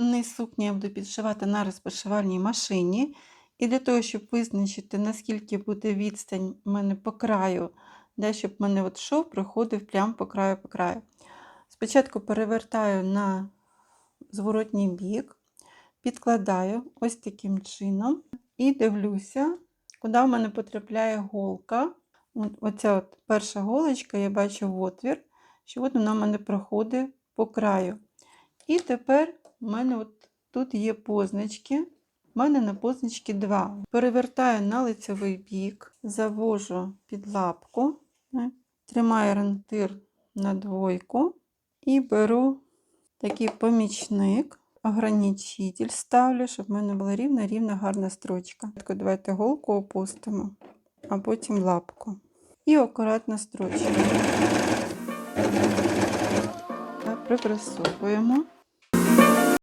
Низ сукні я буду підшивати на розпошивальній машині. І для того, щоб визначити, наскільки буде відстань в мене по краю, де щоб в мене от шов проходив прямо по краю по краю. Спочатку перевертаю на зворотній бік, підкладаю ось таким чином і дивлюся, куди в мене потрапляє голка. Оця от перша голочка, я бачу в отвір, що от вона в мене проходить по краю. І тепер в мене от тут є позначки. У мене на позначки 2. Перевертаю на лицевий бік, завожу під лапку, тримаю орієнтир на двойку і беру такий помічник, ограничитель ставлю, щоб в мене була рівна, рівна, гарна строчка. Давайте голку опустимо, а потім лапку. І акуратно строчку. Так, Припресовуємо.